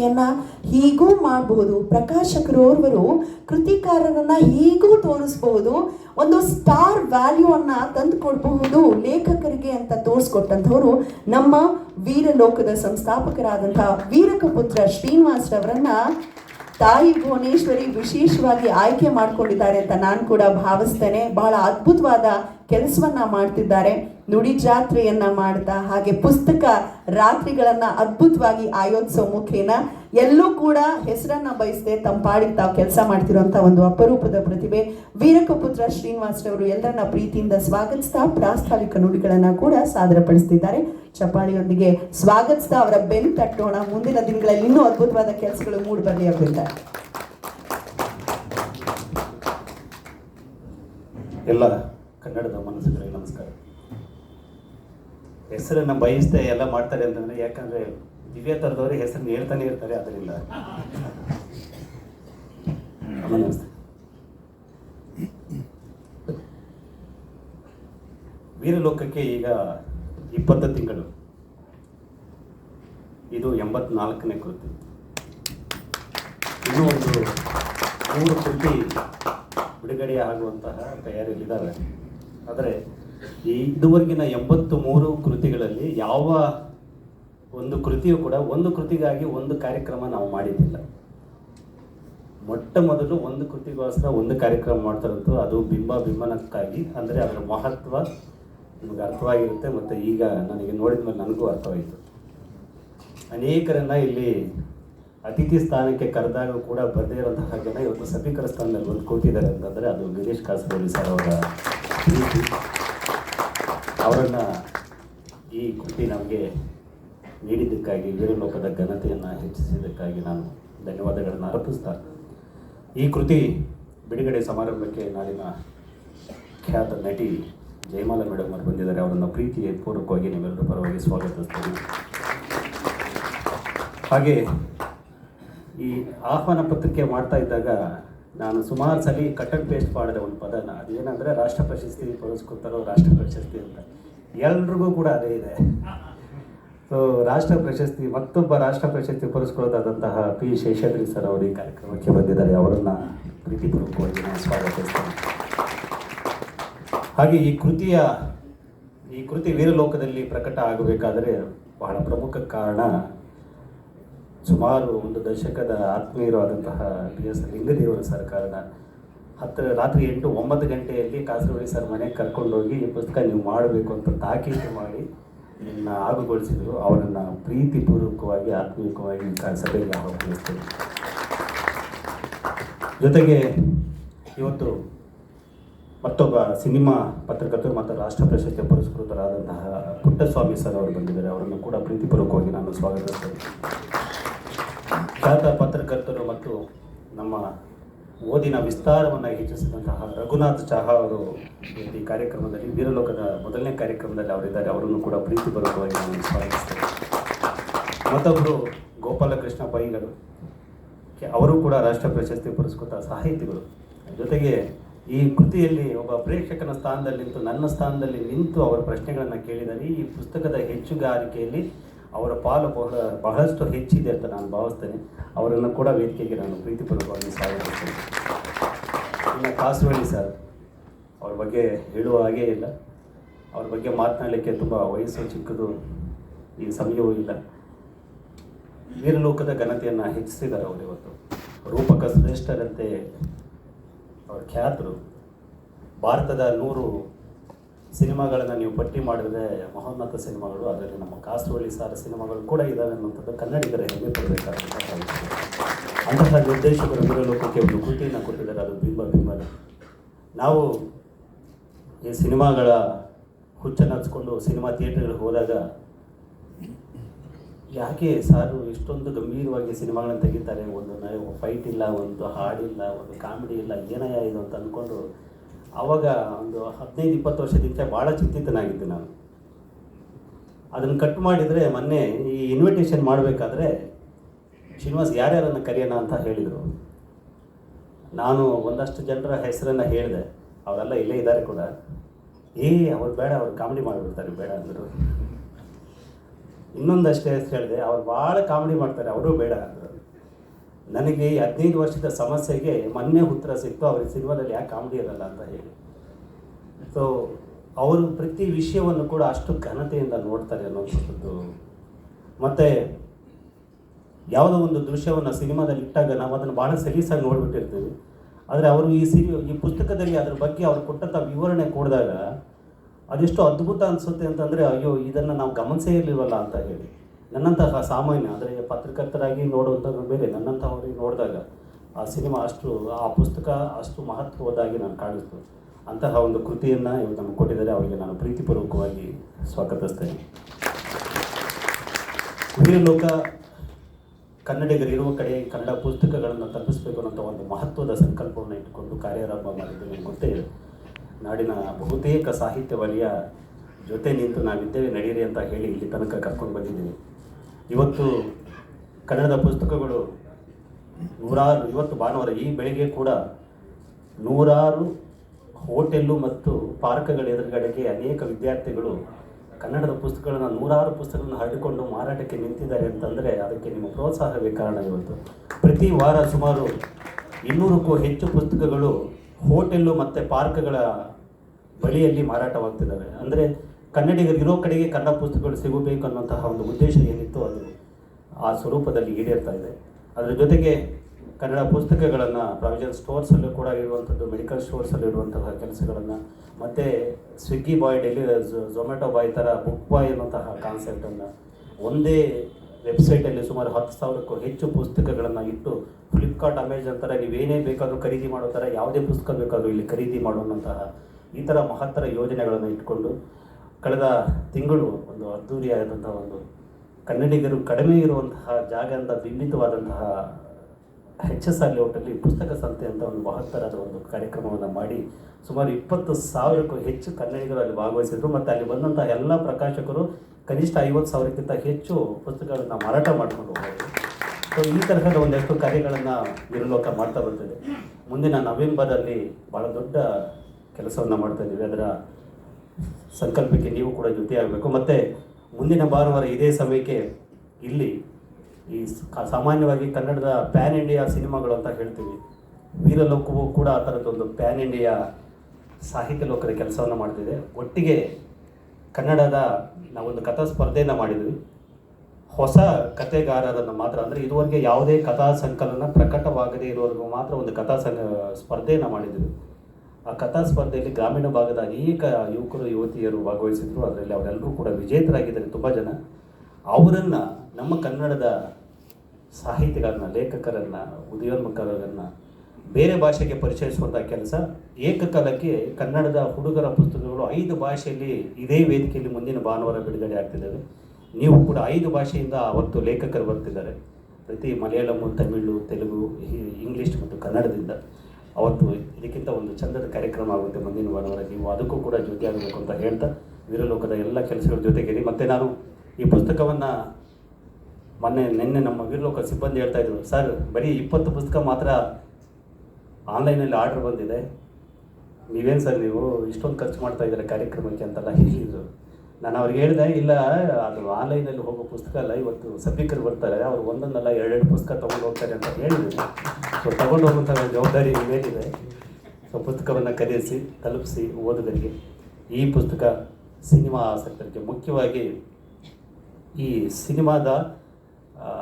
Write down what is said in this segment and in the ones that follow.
ಕೃತಿಯನ್ನ ಹೀಗೂ ಮಾಡಬಹುದು ಪ್ರಕಾಶಕರೋರ್ವರು ಕೃತಿಕಾರರನ್ನ ಹೀಗೂ ತೋರಿಸಬಹುದು ಒಂದು ಸ್ಟಾರ್ ವ್ಯಾಲ್ಯೂ ಅನ್ನ ತಂದು ಕೊಡಬಹುದು ಲೇಖಕರಿಗೆ ಅಂತ ತೋರಿಸ್ಕೊಟ್ಟಂಥವ್ರು ನಮ್ಮ ವೀರಲೋಕದ ಸಂಸ್ಥಾಪಕರಾದಂಥ ವೀರಕಪುತ್ರ ಶ್ರೀನಿವಾಸ್ ರವರನ್ನ ತಾಯಿ ಭುವನೇಶ್ವರಿ ವಿಶೇಷವಾಗಿ ಆಯ್ಕೆ ಮಾಡ್ಕೊಂಡಿದ್ದಾರೆ ಅಂತ ನಾನು ಕೂಡ ಭಾವಿಸ್ತೇನೆ. ಬಹಳ ಅದ್ಭುತವಾದ ಕೆಲಸವನ್ನ ಮಾಡ್ತಿದ್ದಾರೆ, ನುಡಿ ಜಾತ್ರೆಯನ್ನ ಮಾಡ್ತಾ, ಹಾಗೆ ಪುಸ್ತಕ ರಾತ್ರಿಗಳನ್ನ ಅದ್ಭುತವಾಗಿ ಆಯೋಜಿಸೋ ಮುಖೇನ ಎಲ್ಲೂ ಕೂಡ ಹೆಸರನ್ನ ಬಯಸದೆ ತಮ್ಮ ಪಾಡಿಗೆ ತಾವು ಕೆಲಸ ಮಾಡ್ತಿರುವಂತ ಒಂದು ಅಪರೂಪದ ಪ್ರತಿಭೆ. ವೀರಕಪುತ್ರ ಶ್ರೀನಿವಾಸ್ ರವರು ಎಲ್ಲರನ್ನ ಪ್ರೀತಿಯಿಂದ ಸ್ವಾಗತಿಸ್ತಾ, ಪ್ರಾಸ್ತಾವಿಕ ನುಡಿಗಳನ್ನ ಕೂಡ ಸಾದರಪಡಿಸ್ತಿದ್ದಾರೆ. ಚಪಾಳಿಯೊಂದಿಗೆ ಸ್ವಾಗತಿಸ್ತಾ, ಅವರ ಬೆನ್ ತಟ್ಟೋಣ. ಮುಂದಿನ ದಿನಗಳಲ್ಲಿ ಇನ್ನೂ ಅದ್ಭುತವಾದ ಕೆಲಸಗಳು ಮೂಡಿ ಬರಲಿ ಅವರಿಂದ. ಎಲ್ಲ ಕನ್ನಡದ ಮನಸ್ಸುಗಳಿಗೆ ನಮಸ್ಕಾರ. ಹೆಸರನ್ನು ಬಯಸ್ದೆ ಎಲ್ಲ ಮಾಡ್ತಾರೆ ಅಂತಂದರೆ ಯಾಕಂದ್ರೆ ದಿವ್ಯ ತರದವರು ಹೆಸರನ್ನ ಹೇಳ್ತಾನೆ ಇರ್ತಾರೆ, ಅದರಿಂದ. ನಮಸ್ತೆ. ವೀರಲೋಕಕ್ಕೆ ಈಗ ಇಪ್ಪತ್ತು ತಿಂಗಳು. ಇದು ಎಂಬತ್ನಾಲ್ಕನೇ ಕೃತಿ. ಇನ್ನೂ ಒಂದು ಮೂರು ಕೃತಿ ಬಿಡುಗಡೆ ಆಗುವಂತಹ ತಯಾರಿಯಲ್ಲಿದ್ದಾರೆ. ಆದರೆ ಈ ಇದುವರೆಗಿನ ಎಂಬತ್ತು ಮೂರು ಕೃತಿಗಳಲ್ಲಿ ಯಾವ ಒಂದು ಕೃತಿಯು ಕೂಡ ಒಂದು ಕೃತಿಗಾಗಿ ಒಂದು ಕಾರ್ಯಕ್ರಮ ನಾವು ಮಾಡಿದ್ದಿಲ್ಲ. ಮೊಟ್ಟ ಮೊದಲು ಒಂದು ಕೃತಿಗೋಸ್ಕರ ಒಂದು ಕಾರ್ಯಕ್ರಮ ಮಾಡ್ತಾರಂತೂ ಅದು ಬಿಂಬ ಬಿಂಬನಕ್ಕಾಗಿ, ಅಂದರೆ ಅದರ ಮಹತ್ವ ನಮಗೆ ಅರ್ಥವಾಗಿರುತ್ತೆ ಮತ್ತು ಈಗ ನನಗೆ ನೋಡಿದ ಮೇಲೆ ನನಗೂ ಅರ್ಥವಾಯಿತು. ಅನೇಕರನ್ನ ಇಲ್ಲಿ ಅತಿಥಿ ಸ್ಥಾನಕ್ಕೆ ಕರೆದಾಗ ಕೂಡ ಬರದೇ ಇರೋಂತಹ ಜನ ಇವತ್ತು ಸಭಿಕರ ಸ್ಥಾನದಲ್ಲಿ ಬಂದು ಕೂತಿದ್ದಾರೆ ಅಂತಂದರೆ ಅದು ಗಿರೀಶ್ ಕಾಸರವಳ್ಳಿ ಸರ್ ಅವರ ಅವರನ್ನು ಈ ಕೃತಿ ನಮಗೆ ನೀಡಿದ್ದಕ್ಕಾಗಿ ವೀರಲೋಕದ ಘನತೆಯನ್ನು ಹೆಚ್ಚಿಸಿದ್ದಕ್ಕಾಗಿ ನಾನು ಧನ್ಯವಾದಗಳನ್ನು ಅರ್ಪಿಸ್ತಾ ಈ ಕೃತಿ ಬಿಡುಗಡೆ ಸಮಾರಂಭಕ್ಕೆ ನಾಡಿನ ಖ್ಯಾತ ನಟಿ ಜಯಮಾಲ ಮೇಡಮ್ ಅವರು ಬಂದಿದ್ದಾರೆ. ಅವರನ್ನು ಪ್ರೀತಿಯ ಪೂರ್ವಕವಾಗಿ ನಿಮ್ಮೆಲ್ಲರೂ ಪರವಾಗಿ ಸ್ವಾಗತಿಸ್ತೀನಿ ಹಾಗೆ ಈ ಆಹ್ವಾನ ಪತ್ರಿಕೆ ಮಾಡ್ತಾ ಇದ್ದಾಗ ನಾನು ಸುಮಾರು ಸಲ ಕಟ್ ಪೇಸ್ಟ್ ಮಾಡಿದೆ ಒಂದು ಪದನ. ಅದೇನಂದರೆ ರಾಷ್ಟ್ರ ಪ್ರಶಸ್ತಿ ಪುರಸ್ಕೃತರು ರಾಷ್ಟ್ರ ಪ್ರಶಸ್ತಿ ಅಂತ. ಎಲ್ರಿಗೂ ಕೂಡ ಅದೇ ಇದೆ. ಸೊ ರಾಷ್ಟ್ರ ಪ್ರಶಸ್ತಿ, ಮತ್ತೊಬ್ಬ ರಾಷ್ಟ್ರ ಪ್ರಶಸ್ತಿ ಪುರಸ್ಕೃತರಾದಂತಹ ಪಿ. ಶೇಷಾದ್ರಿ ಸರ್ ಅವರು ಈ ಕಾರ್ಯಕ್ರಮಕ್ಕೆ ಬಂದಿದ್ದಾರೆ. ಅವರನ್ನು ಪ್ರೀತಿಪೂರ್ವಕವಾಗಿ ನಾನು ಸ್ವಾಗತಿಸ್ತೇನೆ ಹಾಗೆ ಈ ಕೃತಿಯ, ಈ ಕೃತಿ ವೀರಲೋಕದಲ್ಲಿ ಪ್ರಕಟ ಆಗಬೇಕಾದರೆ ಬಹಳ ಪ್ರಮುಖ ಕಾರಣ ಸುಮಾರು ಒಂದು ದಶಕದ ಆತ್ಮೀಯರಾದಂತಹ ಬಿ ಎಸ್ ಲಿಂಗದೇವರ ಸರ್ಕಾರದ ಹತ್ತು ರಾತ್ರಿ ಎಂಟು ಒಂಬತ್ತು ಗಂಟೆಯಲ್ಲಿ ಕಾಸರವಳ್ಳಿ ಸರ್ ಮನೆಗೆ ಕರ್ಕೊಂಡೋಗಿ ಈ ಪುಸ್ತಕ ನೀವು ಮಾಡಬೇಕು ಅಂತ ತಾಕೀತು ಮಾಡಿ ನಿನ್ನ ಆಗುಗೊಳಿಸಿದರು. ಅವರನ್ನು ಪ್ರೀತಿಪೂರ್ವಕವಾಗಿ ಆತ್ಮೀಯವಾಗಿ ಸಭೆಗೆ ಜೊತೆಗೆ ಇವತ್ತು ಮತ್ತೊಬ್ಬ ಸಿನಿಮಾ ಪತ್ರಕರ್ತರು ಮತ್ತು ರಾಷ್ಟ್ರ ಪ್ರಶಸ್ತಿ ಪುರಸ್ಕೃತರಾದಂತಹ ಪುಟ್ಟಸ್ವಾಮಿ ಸರ್ ಅವರು ಬಂದಿದ್ದಾರೆ. ಅವರನ್ನು ಕೂಡ ಪ್ರೀತಿಪೂರ್ವಕವಾಗಿ ನಾನು ಸ್ವಾಗತಿಸ್ತೇನೆ. ಖ್ಯಾತ ಪತ್ರಕರ್ತರು ಮತ್ತು ನಮ್ಮ ಓದಿನ ವಿಸ್ತಾರವನ್ನು ಹೆಚ್ಚಿಸಿದಂತಹ ರಘುನಾಥ್ ಚಹಾ ಅವರು ಈ ಕಾರ್ಯಕ್ರಮದಲ್ಲಿ, ವೀರಲೋಕದ ಮೊದಲನೇ ಕಾರ್ಯಕ್ರಮದಲ್ಲಿ ಅವರಿದ್ದಾರೆ. ಅವರನ್ನು ಕೂಡ ಪ್ರೀತಿಪೂರ್ವಕವಾಗಿ ನಾನು ಸ್ವಾಗತಿಸ್ತೇನೆ. ಮತ್ತೊಬ್ಬರು ಗೋಪಾಲಕೃಷ್ಣ ಪೈಗಳು ಅವರು ಕೂಡ ರಾಷ್ಟ್ರ ಪ್ರಶಸ್ತಿ ಪುರಸ್ಕೃತ ಸಾಹಿತಿಗಳು. ಜೊತೆಗೆ ಈ ಕೃತಿಯಲ್ಲಿ ಒಬ್ಬ ಪ್ರೇಕ್ಷಕನ ಸ್ಥಾನದಲ್ಲಿ ನಿಂತು, ನನ್ನ ಸ್ಥಾನದಲ್ಲಿ ನಿಂತು ಅವರ ಪ್ರಶ್ನೆಗಳನ್ನು ಕೇಳಿದರೆ, ಈ ಪುಸ್ತಕದ ಹೆಚ್ಚುಗಾರಿಕೆಯಲ್ಲಿ ಅವರ ಪಾಲು ಬಹಳ, ಬಹಳಷ್ಟು ಹೆಚ್ಚಿದೆ ಅಂತ ನಾನು ಭಾವಿಸ್ತೇನೆ. ಅವರನ್ನು ಕೂಡ ವೇದಿಕೆಗೆ ನಾನು ಪ್ರೀತಿಪೂರ್ವಕವಾಗಿ ಸ್ವಾಗತಿಸ್ತೇನೆ. ಇನ್ನು ಕಾಸುವಳ್ಳಿ ಸರ್. ಅವ್ರ ಬಗ್ಗೆ ಹೇಳುವ ಹಾಗೇ ಇಲ್ಲ. ಅವ್ರ ಬಗ್ಗೆ ಮಾತನಾಡಲಿಕ್ಕೆ ತುಂಬ ವಯಸ್ಸು, ಚಿಕ್ಕದು ಈ ಸಮಯವೂ ಇಲ್ಲ. ವೀರಲೋಕದ ಘನತೆಯನ್ನು ಹೆಚ್ಚಿಸಿದ್ದಾರೆ ಅವರು ಇವತ್ತು. ರೂಪಕ ಶ್ರೇಷ್ಠರಂತೆ ಅವರು ಖ್ಯಾತರು ಭಾರತದ ನೂರು ಸಿನಿಮಾಗಳನ್ನು ನೀವು ಪಟ್ಟಿ ಮಾಡಿದ್ರೆ ಮಹೋನ್ನತ ಸಿನಿಮಾಗಳು, ಅದರಲ್ಲಿ ನಮ್ಮ ಕಾಸರವಳ್ಳಿ ಸಾರ ಸಿನಿಮಾಗಳು ಕೂಡ ಇದ್ದಾವೆ ಅನ್ನುವಂಥದ್ದು ಕನ್ನಡಿಗರ ಹೆಮ್ಮೆ ಪಡಬೇಕಾದಂಥ. ಅಂತಹ ನಿರ್ದೇಶಕರು ಲೋಕಕ್ಕೆ ಒಂದು ಕೃತಿಯನ್ನು ಕೊಟ್ಟಿದ್ದಾರೆ, ಅದು ಬಿಂಬ ಬಿಂಬನ ನಾವು ಈ ಸಿನಿಮಾಗಳ ಹುಚ್ಚನ್ನು ಹಚ್ಕೊಂಡು ಸಿನಿಮಾ ಥಿಯೇಟರ್ಗಳಿಗೆ ಹೋದಾಗ ಯಾಕೆ ಸಾರು ಇಷ್ಟೊಂದು ಗಂಭೀರವಾಗಿ ಸಿನಿಮಾಗಳನ್ನು ತೆಗಿತಾರೆ? ಒಂದು ಫೈಟ್ ಇಲ್ಲ, ಒಂದು ಹಾಡಿಲ್ಲ ಒಂದು ಕಾಮಿಡಿ ಇಲ್ಲ ಏನಯ್ಯ ಇದು ಅಂತ ಅಂದ್ಕೊಂಡು ಆವಾಗ ಒಂದು ಹದಿನೈದು, ಇಪ್ಪತ್ತು ವರ್ಷದಿಂದ ಭಾಳ ಚಿಂತಿತನಾಗಿದ್ದೆ ನಾನು. ಅದನ್ನು ಕಟ್ ಮಾಡಿದರೆ ಮೊನ್ನೆ ಈ ಇನ್ವಿಟೇಷನ್ ಮಾಡಬೇಕಾದ್ರೆ ಶ್ರೀನಿವಾಸ್ ಯಾರ್ಯಾರನ್ನು ಕರೆಯೋಣ ಅಂತ ಹೇಳಿದರು. ನಾನು ಒಂದಷ್ಟು ಜನರ ಹೆಸರನ್ನು ಹೇಳಿದೆ. ಅವರೆಲ್ಲ ಇಲ್ಲೇ ಇದ್ದಾರೆ ಕೂಡ. ಏ, ಅವ್ರು ಬೇಡ, ಅವ್ರು ಕಾಮಿಡಿ ಮಾಡಿಬಿಡ್ತಾರೆ, ಬೇಡ ಅಂದರು. ಇನ್ನೊಂದಷ್ಟೇ ಹೆಸರು ಹೇಳಿದೆ ಅವ್ರು ಭಾಳ ಕಾಮಿಡಿ ಮಾಡ್ತಾರೆ, ಅವರು ಬೇಡ. ಅಂದರು ನನಗೆ ಹದಿನೈದು ವರ್ಷದ ಸಮಸ್ಯೆಗೆ ಮೊನ್ನೆ ಉತ್ತರ ಸಿಕ್ತು ಅವ್ರಿಗೆ ಸಿನಿಮಾದಲ್ಲಿ ಯಾಕೆ ಕಾಮಿಡಿ ಇರಲ್ಲ ಅಂತ ಹೇಳಿ. ಸೊ ಅವರು ಪ್ರತಿ ವಿಷಯವನ್ನು ಕೂಡ ಅಷ್ಟು ಘನತೆಯಿಂದ ನೋಡ್ತಾರೆ ಅನ್ನೋದು ಮತ್ತು ಯಾವುದೋ ಒಂದು ದೃಶ್ಯವನ್ನು ಸಿನಿಮಾದಲ್ಲಿ ಇಟ್ಟಾಗ ನಾವು ಅದನ್ನು ಭಾಳ ಸಲೀಸಾಗಿ ನೋಡಿಬಿಟ್ಟಿರ್ತೀವಿ. ಆದರೆ ಅವರು ಈ ಸಿರಿ, ಈ ಪುಸ್ತಕದಲ್ಲಿ ಅದ್ರ ಬಗ್ಗೆ ಅವ್ರು ಕೊಟ್ಟಂಥ ವಿವರಣೆ ಕೊಡಿದಾಗ ಅದೆಷ್ಟು ಅದ್ಭುತ ಅನಿಸುತ್ತೆ ಅಂತಂದರೆ, ಅಯ್ಯೋ, ಇದನ್ನು ನಾವು ಗಮನಿಸೇ ಇರಲಿಲ್ವಲ್ಲ ಅಂತ ಹೇಳಿ. ನನ್ನಂತಹ ಸಾಮಾನ್ಯ ಅಂದರೆ ಪತ್ರಕರ್ತರಾಗಿ ನೋಡುವಂಥದ್ದು ಮೇಲೆ ನನ್ನಂಥವ್ರಿಗೆ ನೋಡಿದಾಗ, ಆ ಸಿನಿಮಾ ಅಷ್ಟು, ಆ ಪುಸ್ತಕ ಅಷ್ಟು ಮಹತ್ವದಾಗಿ ನಾನು ಕಾಣಿಸ್ತು. ಅಂತಹ ಒಂದು ಕೃತಿಯನ್ನು ಇವರು ನಮಗೆ ಕೊಟ್ಟಿದ್ದಾರೆ. ಅವರಿಗೆ ನಾನು ಪ್ರೀತಿಪೂರ್ವಕವಾಗಿ ಸ್ವಾಗತಿಸ್ತೇನೆ. ಕುಹಿರಲೋಕ ಕನ್ನಡಿಗರು ಇರುವ ಕಡೆ ಕನ್ನಡ ಪುಸ್ತಕಗಳನ್ನು ತಪ್ಪಿಸಬೇಕು ಅನ್ನೋ ಒಂದು ಮಹತ್ವದ ಸಂಕಲ್ಪವನ್ನು ಇಟ್ಟುಕೊಂಡು ಕಾರ್ಯಾರಂಭ ಮಾಡಿದ್ದು ನಿಮ್ಗೆ ಗೊತ್ತೇ ನಾಡಿನ ಬಹುತೇಕ ಸಾಹಿತ್ಯ ವಲಯ ಜೊತೆ ನಿಂತು ನಾವಿದ್ದೇವೆ, ನಡೀರಿ ಅಂತ ಹೇಳಿ ಇಲ್ಲಿ ತನಕ ಕರ್ಕೊಂಡು ಬಂದಿದ್ದೀವಿ. ಇವತ್ತು ಕನ್ನಡದ ಪುಸ್ತಕಗಳು ನೂರಾರು, ಇವತ್ತು ಭಾನುವಾರ ಈ ಬೆಳಿಗ್ಗೆ ಕೂಡ ನೂರಾರು ಹೋಟೆಲ್ಲು ಮತ್ತು ಪಾರ್ಕ್ಗಳ ಎದುರುಗಡೆಗೆ ಅನೇಕ ವಿದ್ಯಾರ್ಥಿಗಳು ಕನ್ನಡದ ಪುಸ್ತಕಗಳನ್ನು, ನೂರಾರು ಪುಸ್ತಕಗಳನ್ನು ಹರಡಿಕೊಂಡು ಮಾರಾಟಕ್ಕೆ ನಿಂತಿದ್ದಾರೆ ಅಂತಂದರೆ ಅದಕ್ಕೆ ನಿಮ್ಮ ಪ್ರೋತ್ಸಾಹವೇ ಕಾರಣ ಇವತ್ತು. ಪ್ರತಿ ವಾರ ಸುಮಾರು ಇನ್ನೂರಕ್ಕೂ ಹೆಚ್ಚು ಪುಸ್ತಕಗಳು ಹೋಟೆಲ್ಲು ಮತ್ತು ಪಾರ್ಕ್ಗಳ ಬಳಿಯಲ್ಲಿ ಮಾರಾಟವಾಗ್ತಿದ್ದಾವೆ ಅಂದರೆ ಕನ್ನಡಿಗರು ಇರೋ ಕಡೆಗೆ ಕನ್ನಡ ಪುಸ್ತಕಗಳು ಸಿಗಬೇಕು ಅನ್ನೋಂತಹ ಒಂದು ಉದ್ದೇಶ ಏನಿತ್ತು ಅದು ಆ ಸ್ವರೂಪದಲ್ಲಿ ಈಡೇರ್ತಾ ಇದೆ. ಅದರ ಜೊತೆಗೆ ಕನ್ನಡ ಪುಸ್ತಕಗಳನ್ನು ಪ್ರಾವಿಷನ್ ಸ್ಟೋರ್ಸಲ್ಲೂ ಕೂಡ ಇರುವಂಥದ್ದು, ಮೆಡಿಕಲ್ ಸ್ಟೋರ್ಸಲ್ಲಿ ಇರುವಂತಹ ಕೆಲಸಗಳನ್ನು, ಮತ್ತು ಸ್ವಿಗ್ಗಿ ಬಾಯ್ ಡೆಲಿ ಝೊಮ್ಯಾಟೊ ಬಾಯ್ ಥರ ಬುಕ್ ಬಾಯ್ ಅನ್ನುವಂತಹ ಕಾನ್ಸೆಪ್ಟನ್ನು ಒಂದೇ ವೆಬ್ಸೈಟಲ್ಲಿ ಸುಮಾರು ಹತ್ತು ಸಾವಿರಕ್ಕೂ ಹೆಚ್ಚು ಪುಸ್ತಕಗಳನ್ನು ಇಟ್ಟು ಫ್ಲಿಪ್ಕಾರ್ಟ್ ಅಮೆಜಾನ್ ಥರ ನೀವೇನೇ ಬೇಕಾದರೂ ಖರೀದಿ ಮಾಡೋ ಥರ ಯಾವುದೇ ಪುಸ್ತಕ ಬೇಕಾದರೂ ಇಲ್ಲಿ ಖರೀದಿ ಮಾಡುವಂತಹ ಈ ಥರ ಮಹತ್ತರ ಯೋಜನೆಗಳನ್ನು ಇಟ್ಕೊಂಡು ಕಳೆದ ತಿಂಗಳು ಒಂದು ಅದ್ಧೂರಿಯಾದಂಥ ಒಂದು ಕನ್ನಡಿಗರು ಕಡಿಮೆ ಇರುವಂತಹ ಜಾಗದಿಂದ ಬಿಂಬಿತವಾದಂತಹ ಎಚ್ ಎಸ್ ಆರ್ ಪುಸ್ತಕ ಸಂತೆ ಅಂತ ಒಂದು ಮಹತ್ತರದ ಒಂದು ಕಾರ್ಯಕ್ರಮವನ್ನು ಮಾಡಿ ಸುಮಾರು ಇಪ್ಪತ್ತು ಸಾವಿರಕ್ಕೂ ಹೆಚ್ಚು ಕನ್ನಡಿಗರು ಅಲ್ಲಿ ಭಾಗವಹಿಸಿದ್ರು. ಮತ್ತು ಅಲ್ಲಿ ಬಂದಂಥ ಎಲ್ಲ ಪ್ರಕಾಶಕರು ಕನಿಷ್ಠ ಐವತ್ತು ಸಾವಿರಕ್ಕಿಂತ ಹೆಚ್ಚು ಪುಸ್ತಕಗಳನ್ನು ಮಾರಾಟ ಮಾಡಿಕೊಂಡು ಹೋದರು. ಸೊ ಈ ತರಹದ ಒಂದಷ್ಟು ಕಾರ್ಯಗಳನ್ನು ನಿರ್ಲೋಕ ಮಾಡ್ತಾ ಬರ್ತದೆ. ಮುಂದಿನ ನವೆಂಬರಲ್ಲಿ ಭಾಳ ದೊಡ್ಡ ಕೆಲಸವನ್ನು ಮಾಡ್ತಾ ಇದ್ದೀವಿ. ಅದರ ಸಂಕಲ್ಪಕ್ಕೆ ನೀವು ಕೂಡ ಜೊತೆಯಾಗಬೇಕು ಮತ್ತು ಮುಂದಿನ ಭಾನುವಾರ ಇದೇ ಸಮಯಕ್ಕೆ ಇಲ್ಲಿ ಈ ಸಾಮಾನ್ಯವಾಗಿ ಕನ್ನಡದ ಪ್ಯಾನ್ ಇಂಡಿಯಾ ಸಿನಿಮಾಗಳು ಅಂತ ಹೇಳ್ತೀವಿ. ವೀರಲೋಕವು ಕೂಡ ಆ ಥರದ್ದೊಂದು ಪ್ಯಾನ್ ಇಂಡಿಯಾ ಸಾಹಿತ್ಯ ಲೋಕದ ಕೆಲಸವನ್ನು ಮಾಡ್ತಿದೆ. ಒಟ್ಟಿಗೆ ಕನ್ನಡದ ನಾವೊಂದು ಕಥಾ ಸ್ಪರ್ಧೆಯನ್ನು ಮಾಡಿದ್ವಿ. ಹೊಸ ಕಥೆಗಾರರನ್ನು ಮಾತ್ರ ಅಂದರೆ ಇದುವರೆಗೆ ಯಾವುದೇ ಕಥಾ ಸಂಕಲನ ಪ್ರಕಟವಾಗದೇ ಇರುವವರೆಗೂ ಮಾತ್ರ ಒಂದು ಕಥಾ ಸ್ಪರ್ಧೆಯನ್ನು ಮಾಡಿದ್ವಿ. ಆ ಕಥಾ ಸ್ಪರ್ಧೆಯಲ್ಲಿ ಗ್ರಾಮೀಣ ಭಾಗದ ಅನೇಕ ಯುವಕರು, ಯುವತಿಯರು ಭಾಗವಹಿಸಿದ್ರು. ಅದರಲ್ಲಿ ಅವರೆಲ್ಲರೂ ಕೂಡ ವಿಜೇತರಾಗಿದ್ದಾರೆ ತುಂಬ ಜನ. ಅವರನ್ನು, ನಮ್ಮ ಕನ್ನಡದ ಸಾಹಿತಿಗಳನ್ನ ಲೇಖಕರನ್ನ, ಉದಯೋನ್ಮುಖರನ್ನ, ಬೇರೆ ಭಾಷೆಗೆ ಪರಿಚಯಿಸುವಂಥ ಕೆಲಸ ಏಕಕಾಲಕ್ಕೆ ಕನ್ನಡದ ಹುಡುಗರ ಪುಸ್ತಕಗಳು ಐದು ಭಾಷೆಯಲ್ಲಿ ಇದೇ ವೇದಿಕೆಯಲ್ಲಿ ಮುಂದಿನ ಭಾನುವಾರ ಬಿಡುಗಡೆ ಆಗ್ತಿದ್ದಾವೆ. ನೀವು ಕೂಡ ಐದು ಭಾಷೆಯಿಂದ ಅವತ್ತು ಲೇಖಕರು ಬರ್ತಿದ್ದಾರೆ. ಪ್ರತಿ ಮಲಯಾಳಂ, ತಮಿಳು, ತೆಲುಗು ಇಂಗ್ಲೀಷ್ ಮತ್ತು ಕನ್ನಡದಿಂದ. ಅವತ್ತು ಇದಕ್ಕಿಂತ ಒಂದು ಚಂದದ ಕಾರ್ಯಕ್ರಮ ಆಗುತ್ತೆ ಮುಂದಿನ ವಾರ ನೀವು ಅದಕ್ಕೂ ಕೂಡ ಜೊತೆಯಾಗಬೇಕು ಅಂತ ಹೇಳ್ತಾ ವೀರಲೋಕದ ಎಲ್ಲ ಕೆಲಸಗಳ ಜೊತೆಗೇರಿ. ಮತ್ತು ನಾನು ಈ ಪುಸ್ತಕವನ್ನು ಮೊನ್ನೆ, ನಿನ್ನೆ ನಮ್ಮ ವೀರಲೋಕ ಸಿಬ್ಬಂದಿ ಹೇಳ್ತಾ ಇದ್ರು, ಸರ್, ಬರೀ ಇಪ್ಪತ್ತು ಪುಸ್ತಕ ಮಾತ್ರ ಆನ್ಲೈನಲ್ಲಿ ಆರ್ಡ್ರ್ ಬಂದಿದೆ. ನೀವೇನು ಸರ್ ನೀವು ಇಷ್ಟೊಂದು ಖರ್ಚು ಮಾಡ್ತಾ ಇದ್ದೀರಾ ಕಾರ್ಯಕ್ರಮಕ್ಕೆ? ಅಂತೆಲ್ಲ ಹೇಳಿದ್ರು. ನಾನು ಅವ್ರಿಗೆ ಹೇಳಿದೆ, ಇಲ್ಲ, ಅದು ಆನ್ಲೈನಲ್ಲಿ ಹೋಗೋ ಪುಸ್ತಕ ಅಲ್ಲ, ಇವತ್ತು ಸಭಿಕರು ಬರ್ತಾರೆ, ಅವ್ರು ಒಂದೊಂದಲ್ಲ ಎರಡೆರಡು ಪುಸ್ತಕ ತೊಗೊಂಡು ಹೋಗ್ತಾರೆ ಅಂತ ಹೇಳಿದೆ ಸೊ ತೊಗೊಂಡು ಹೋಗುವಂಥ ಜವಾಬ್ದಾರಿ ಮೇಲಿದೆ. ಸೊ ಪುಸ್ತಕವನ್ನು ಖರೀದಿಸಿ ತಲುಪಿಸಿ ಓದುಗರಿಗೆ. ಈ ಪುಸ್ತಕ ಸಿನಿಮಾ ಆಸಕ್ತರಿಗೆ ಮುಖ್ಯವಾಗಿ ಈ ಸಿನಿಮಾದ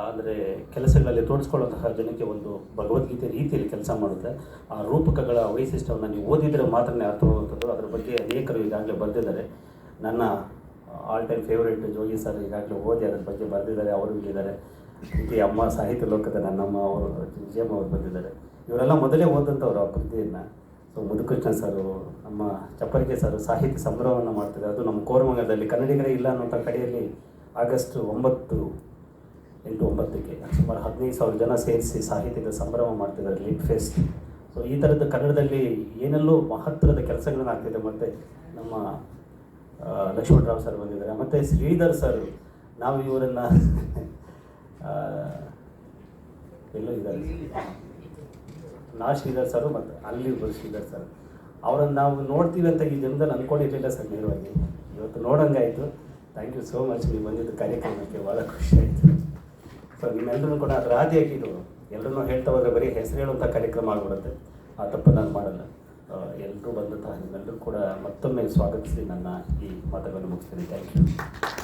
ಅಂದರೆ ಕೆಲಸಗಳಲ್ಲಿ ತೋರಿಸ್ಕೊಳ್ಳುವಂತಹ ಜನಕ್ಕೆ ಒಂದು ಭಗವದ್ಗೀತೆ ರೀತಿಯಲ್ಲಿ ಕೆಲಸ ಮಾಡುತ್ತೆ. ಆ ರೂಪಕಗಳ ವೈಶಿಷ್ಟ್ಯವನ್ನು ನೀವು ಓದಿದರೆ ಮಾತ್ರನೇ ಅರ್ಥವಾಗುವಂಥದ್ದು ಅದರ ಬಗ್ಗೆ ಅನೇಕರು ಈಗಾಗಲೇ ಬರೆದಿದ್ದಾರೆ. ನನ್ನ all time favourite Jogi sir ಈಗಾಗಲೇ ಓದಿ ಅದರ ಬಗ್ಗೆ ಬರೆದಿದ್ದಾರೆ, ಅವರು ಇಲ್ಲಿದ್ದಾರೆ ಪ್ರೀತಿ ಅಮ್ಮ ಸಾಹಿತ್ಯ ಲೋಕದ ನನ್ನಮ್ಮ, ಅವರು ವಿಜಯಮ್ಮ ಅವರು ಬಂದಿದ್ದಾರೆ. ಇವರೆಲ್ಲ ಮೊದಲೇ ಓದಂಥವ್ರು ಆ ಕೃತಿಯನ್ನು. ಸೊ ಮುದುಕೃಷ್ಣ ಸರು ನಮ್ಮ ಚಪ್ಪರಿಕೆ ಸರ್ ಸಾಹಿತ್ಯ ಸಂಭ್ರಮವನ್ನು ಮಾಡ್ತಿದ್ದಾರೆ. ಅದು ನಮ್ಮ ಕೋರಮಂಗಲದಲ್ಲಿ. ಕನ್ನಡಿಗರೇ ಇಲ್ಲ ಅನ್ನೋಂಥ ಕಡೆಯಲ್ಲಿ ಆಗಸ್ಟ್ ಒಂಬತ್ತು ಎಂಟು ಒಂಬತ್ತಕ್ಕೆ, ಸುಮಾರು ಹದಿನೈದು ಸಾವಿರ ಜನ ಸೇರಿಸಿ ಸಾಹಿತ್ಯದ ಸಂಭ್ರಮ ಮಾಡ್ತಿದ್ದಾರೆ, ಲಿಟ್ ಫೆಸ್ಟ್. ಸೊ ಈ ಥರದ ಕನ್ನಡದಲ್ಲಿ ಏನೆಲ್ಲೋ ಮಹತ್ತರದ ಕೆಲಸಗಳನ್ನ ಆಗ್ತಿದೆ. ಮತ್ತು ನಮ್ಮ ಲಕ್ಷ್ಮಣರಾವ್ ಸರ್ ಬಂದಿದ್ದಾರೆ. ಮತ್ತು ಶ್ರೀಧರ್ ಸರ್, ನಾವು ಇವರನ್ನು ಎಲ್ಲೋ ಇದ್ದಾರೆ. ನಾ ಶ್ರೀಧರ್ ಸರ್ ಮತ್ತು ಅಲ್ಲಿ ಇಬ್ಬರು ಶ್ರೀಧರ್ ಸರ್. ಅವರನ್ನು ನಾವು ನೋಡ್ತೀವಿ ಅಂತ ಈ ಜನದಲ್ಲಿ ಅಂದ್ಕೊಂಡಿರಲಿಲ್ಲ ಸರ್ ನೇರವಾಗಿ. ಇವತ್ತು ನೋಡೋಂಗಾಯಿತು. ಥ್ಯಾಂಕ್ ಯು ಸೋ ಮಚ್ ನೀವು ಬಂದಿದ್ದು ಕಾರ್ಯಕ್ರಮಕ್ಕೆ ಭಾಳ ಖುಷಿ ಆಯಿತು. ಸೊ ನಿಮ್ಮೆಲ್ಲರೂ ಕೂಡ ಅದು ಇದು ಎಲ್ಲರೂ ಹೇಳ್ತಾ ಹೋದ್ರೆ ಬರೀ ಹೆಸರು ಹೇಳುವಂಥ ಕಾರ್ಯಕ್ರಮ ಆಗಿಬಿಡುತ್ತೆ. ಆ ತಪ್ಪು ನಾನು ಮಾಡಲ್ಲ. ಎಲ್ಲರೂ ಬಂದಂತಹ ನಿಮ್ಮೆಲ್ಲರೂ ಕೂಡ ಮತ್ತೊಮ್ಮೆ ಸ್ವಾಗತಿಸಿ ನನ್ನ ಈ ಮಾತುಗಳನ್ನು ಮುಗಿಸ್ತೀನಿ. Thank you